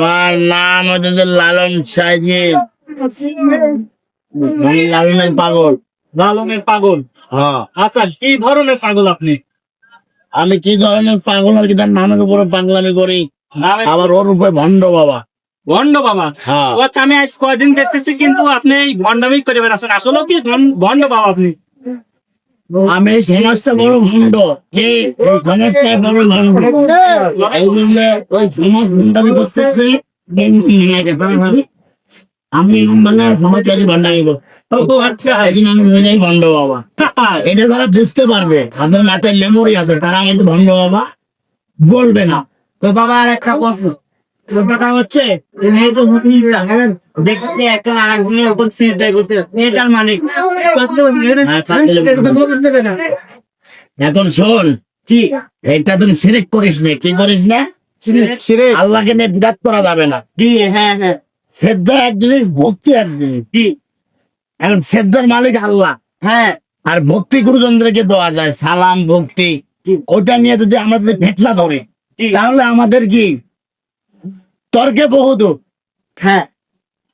আমার নাম হচ্ছে লালন সাইজি আমি লালনের পাগল। লালনের পাগল? হ্যাঁ। আচ্ছা কি ধরনের পাগল আপনি? আমি কি ধরনের পাগল আর কি তার নামের উপরে পাগলামি করি। আবার ওর উপরে ভণ্ড বাবা। ভণ্ড বাবা? হ্যাঁ। আচ্ছা আমি আজ কয়দিন দেখতেছি কিন্তু আপনি এই ভণ্ডামি করে বেড়াচ্ছেন। আসলে কি ভণ্ড বাবা আপনি? আমি সমাজটা বড় ভণ্ড। বড় ভণ্ড? এই জন্য ওই ভণ্ডামি আমি মানে সমাজ কাছে ভণ্ডামি আচ্ছা বাবা এটা বুঝতে পারবে। আছে, তারা বাবা বলবে না। তো বাবা আর একটা প্রশ্ন। ব্যাপারটা হচ্ছে এই তো মুসলিমরা দেখছি একটা আরেকজনের উপর সিজদা করতে এটার মানে হ্যাঁ। এখন শোন কি? এটা তুমি সিরেক করিস না কি করিস না? আল্লাহকে নিয়ে করা যাবে না। কি? হ্যাঁ হ্যাঁ। শ্রদ্ধা এক জিনিস ভক্তি এক জিনিস। কি? এখন শ্রদ্ধার মালিক আল্লাহ। হ্যাঁ। আর ভক্তি গুরুজনদেরকে দেওয়া যায় সালাম ভক্তি। ওটা নিয়ে যদি আমরা যদি ভেতলা ধরে তাহলে আমাদের কি? তর্কে বহুত হ্যাঁ।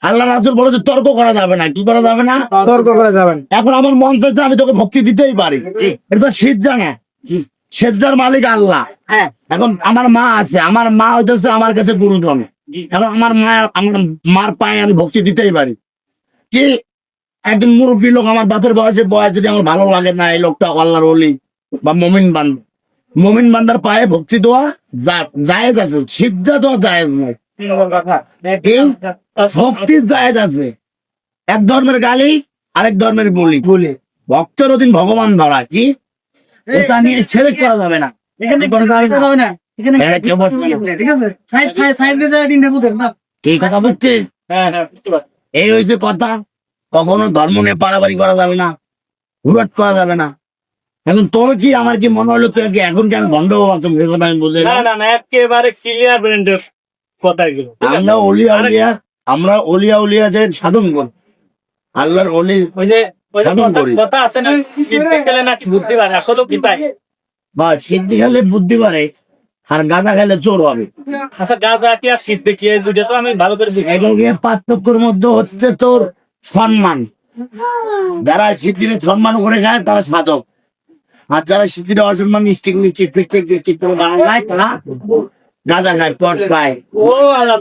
আল্লাহ রাসুল বলেছে তর্ক করা যাবে না কি করা যাবে না? তর্ক করা যাবেন এখন আমার মন চাইছে আমি তোকে ভক্তি দিতেই পারি। এটা তো সিদ্ধা না সিদ্ধার মালিক আল্লাহ। হ্যাঁ। এখন আমার মা আছে আমার মা হইতেছে আমার কাছে গুরুজন। এখন আমার মা আমার মার পায়ে আমি ভক্তি দিতেই পারি। কি? একজন মুরব্বী লোক আমার বাপের বয়সে বয়স যদি আমার ভালো লাগে না এই লোকটা আল্লাহর অলি বা মমিন বান্ধ মমিন বান্দার পায়ে ভক্তি দেওয়া জায়েজ আছে। সিদ্ধা দেওয়া জায়েজ নাই এই ভক্তি জায়েজ আছে। এক ধর্মের গালি আরেক ধর্মের বলি। বলে। ভক্তের অধীন ভগবান ধরা কি? এটা নিয়ে ছেড়ে করা যাবে না। এখানে করা যাবে না। এখানে কেউ বসবে না। ঠিক আছে? সাইড সাইড সাইড দিয়ে যায় না? এই কথা বুঝছিস হ্যাঁ হ্যাঁ বুঝতে পারছি। এই হয়েছে কথা। কখনো ধর্ম নিয়ে পারাবারি করা যাবে না। হুরাট করা যাবে না। এখন তোর কি আমার কি মনে হলো তুই এখন কি আমি বন্ধ হব? তুমি কথা আমি বুঝে না না না একেবারে ক্লিয়ার ব্র্যান্ডের আমরা অলিয়া উলিয়া আমরা অলিয়া উলিয়াদের সাধন করি। আল্লাহর অলি ওই যে কথা- আছে না সিদ্ধি গেলে নাকি বুদ্ধি বাড়ে? আসলে কি বা সিদ্ধি খেলে বুদ্ধি পারে আর গাঁদা খেলে চোর হবে। আচ্ছা গাঁজা কি আর সিদ্ধি কি তো আমি ভালো করে পার্থক্যের মধ্যে হচ্ছে তোর সম্মান। যারা সিদ্ধির সম্মান করে খায় তারা সাধক। আর যারা সিদ্ধির অসম্মান স্টিক ফিস্টিক করে গান গায় তারা গাঁদা খায় পট খায় ও আল্লাহ